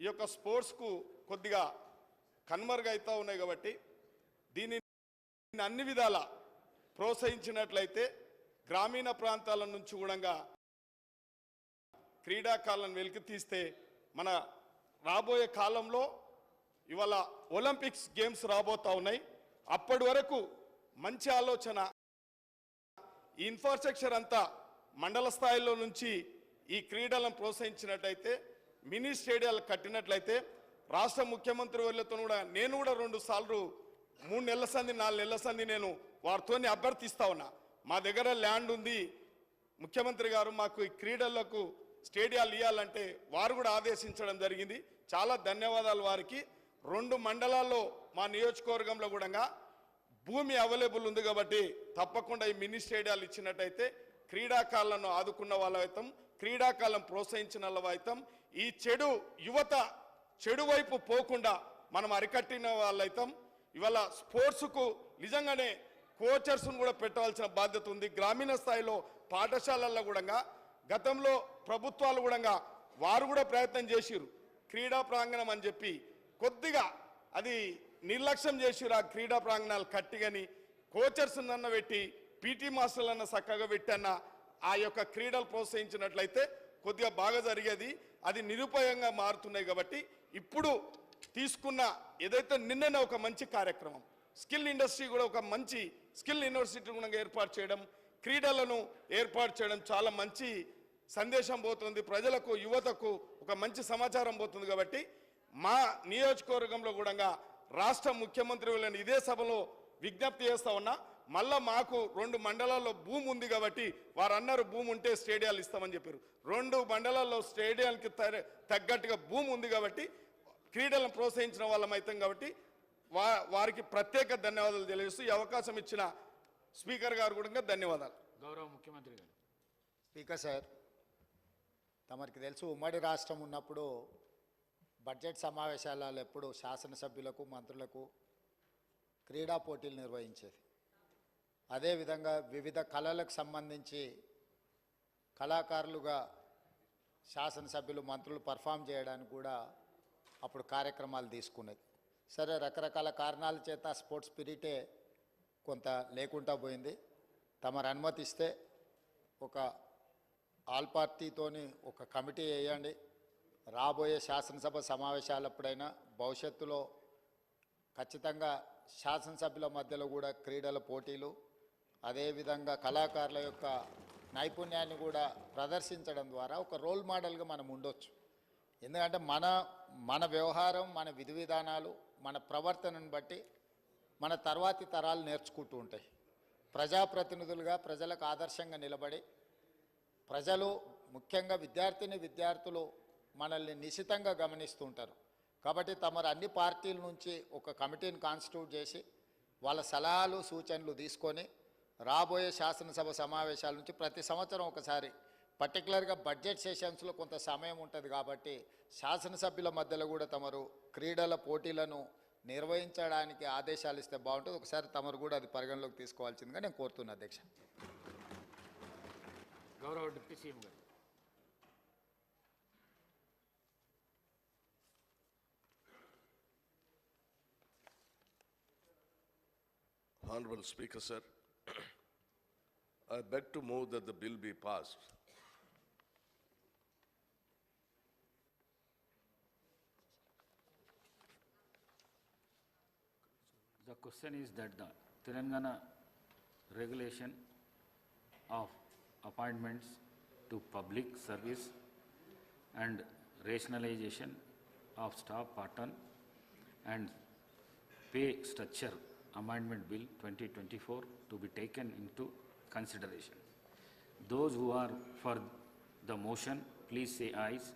ఈ యొక్క స్పోర్ట్స్కు కొద్దిగా కన్మరుగైతూ ఉన్నాయి కాబట్టి దీనిని అన్ని విధాల ప్రోత్సహించినట్లయితే గ్రామీణ ప్రాంతాల నుంచి కూడా క్రీడాకాలను వెలికి తీస్తే మన రాబోయే కాలంలో ఇవాళ ఒలింపిక్స్ గేమ్స్ రాబోతా ఉన్నాయి. అప్పటి వరకు మంచి ఆలోచన ఈ ఇన్ఫ్రాస్ట్రక్చర్ అంతా మండల స్థాయిలో నుంచి ఈ క్రీడలను ప్రోత్సహించినట్లయితే మినీ స్టేడియాలు కట్టినట్లయితే రాష్ట్ర ముఖ్యమంత్రి వాళ్ళతో కూడా నేను కూడా రెండు సార్లు మూడు నెలల సంది నాలుగు నెలల సంది నేను వారితో అభ్యర్థిస్తా ఉన్నా. మా దగ్గర ల్యాండ్ ఉంది. ముఖ్యమంత్రి గారు మాకు ఈ క్రీడలకు స్టేడియాలు ఇవ్వాలంటే వారు కూడా ఆదేశించడం జరిగింది. చాలా ధన్యవాదాలు వారికి. రెండు మండలాల్లో మా నియోజకవర్గంలో కూడా భూమి అవైలబుల్ ఉంది కాబట్టి తప్పకుండా ఈ మినీ స్టేడియాలు ఇచ్చినట్టయితే క్రీడాకారులను ఆదుకున్న వాళ్ళ క్రీడాకాలం ప్రోత్సహించిన వాళ్ళైతాం ఈ చెడు యువత చెడు వైపు పోకుండా మనం అరికట్టిన వాళ్ళైతాం. ఇవాళ స్పోర్ట్స్కు నిజంగానే కోచర్స్ను కూడా పెట్టవలసిన బాధ్యత ఉంది. గ్రామీణ స్థాయిలో పాఠశాలల్లో కూడా గతంలో ప్రభుత్వాలు కూడా వారు కూడా ప్రయత్నం చేసిరు క్రీడా ప్రాంగణం అని చెప్పి కొద్దిగా అది నిర్లక్ష్యం చేసిరు ఆ క్రీడా ప్రాంగణాలు కట్టిగని. కోచర్స్ అన్న పెట్టి పీటీ మాస్టర్లన్న చక్కగా పెట్టన్నా ఆ యొక్క క్రీడలు ప్రోత్సహించినట్లయితే కొద్దిగా బాగా జరిగేది. అది నిరుపయోగంగా మారుతున్నాయి కాబట్టి ఇప్పుడు తీసుకున్న ఏదైతే నిన్ననే ఒక మంచి కార్యక్రమం స్కిల్ ఇండస్ట్రీ కూడా ఒక మంచి స్కిల్ యూనివర్సిటీ కూడా ఏర్పాటు చేయడం క్రీడలను ఏర్పాటు చేయడం చాలా మంచి సందేశం పోతుంది. ప్రజలకు యువతకు ఒక మంచి సమాచారం పోతుంది కాబట్టి మా నియోజకవర్గంలో కూడా రాష్ట్ర ముఖ్యమంత్రి వాళ్ళని ఇదే సభలో విజ్ఞప్తి చేస్తా ఉన్నా. మళ్ళా మాకు రెండు మండలాల్లో భూమి ఉంది కాబట్టి వారు అన్నారు భూమి ఉంటే స్టేడియాలు ఇస్తామని చెప్పారు. రెండు మండలాల్లో స్టేడియాలకి తగ్గట్టుగా భూమి ఉంది కాబట్టి క్రీడలను ప్రోత్సహించిన వాళ్ళం అవుతాం కాబట్టి వా వారికి ప్రత్యేక ధన్యవాదాలు తెలియజేస్తూ ఈ అవకాశం ఇచ్చిన స్పీకర్ గారు కూడా ధన్యవాదాలు. గౌరవ ముఖ్యమంత్రి గారు. స్పీకర్ సార్ తమరికి తెలుసు ఉమ్మడి రాష్ట్రం ఉన్నప్పుడు బడ్జెట్ సమావేశాలలో ఎప్పుడు శాసనసభ్యులకు మంత్రులకు క్రీడా పోటీలు నిర్వహించేది. అదేవిధంగా వివిధ కళలకు సంబంధించి కళాకారులుగా శాసనసభ్యులు మంత్రులు పర్ఫామ్ చేయడానికి కూడా అప్పుడు కార్యక్రమాలు తీసుకునేది. సరే రకరకాల కారణాల చేత స్పోర్ట్స్ స్పిరిటే కొంత లేకుండా పోయింది. తమరు అనుమతిస్తే ఒక ఆల్ పార్టీతోని ఒక కమిటీ వేయండి. రాబోయే శాసనసభ సమావేశాలప్పుడైనా భవిష్యత్తులో ఖచ్చితంగా శాసనసభ్యుల మధ్యలో కూడా క్రీడల పోటీలు అదేవిధంగా కళాకారుల యొక్క నైపుణ్యాన్ని కూడా ప్రదర్శించడం ద్వారా ఒక రోల్ మోడల్గా మనం ఉండొచ్చు. ఎందుకంటే మన మన వ్యవహారం మన విధి విధానాలు మన ప్రవర్తనను బట్టి మన తర్వాతి తరాలు నేర్చుకుంటూ ఉంటాయి. ప్రజాప్రతినిధులుగా ప్రజలకు ఆదర్శంగా నిలబడి ప్రజలు ముఖ్యంగా విద్యార్థిని విద్యార్థులు మనల్ని నిశితంగా గమనిస్తూ ఉంటారు. కాబట్టి తమరు అన్ని పార్టీల నుంచి ఒక కమిటీని కాన్స్టిట్యూట్ చేసి వాళ్ళ సలహాలు సూచనలు తీసుకొని రాబోయే శాసనసభ సమావేశాల నుంచి ప్రతి సంవత్సరం ఒకసారి. పర్టికులర్గా బడ్జెట్ సెషన్స్లో కొంత సమయం ఉంటుంది కాబట్టి శాసనసభ్యుల మధ్యలో కూడా తమరు క్రీడల పోటీలను నిర్వహించడానికి ఆదేశాలు ఇస్తే బాగుంటుంది. ఒకసారి తమరు కూడా అది పరిగణలోకి తీసుకోవాల్సిందిగా నేను కోరుతున్నా అధ్యక్ష. గౌరవ డిప్యూటీ సీఎం గారు. Honorable Speaker, sir, I beg to move that the bill be passed. The question is that the Telangana regulation of appointments to public service and rationalization of staff pattern and pay structure amendment bill 2024 to be taken into consideration. Those who are for the motion, please say ayes.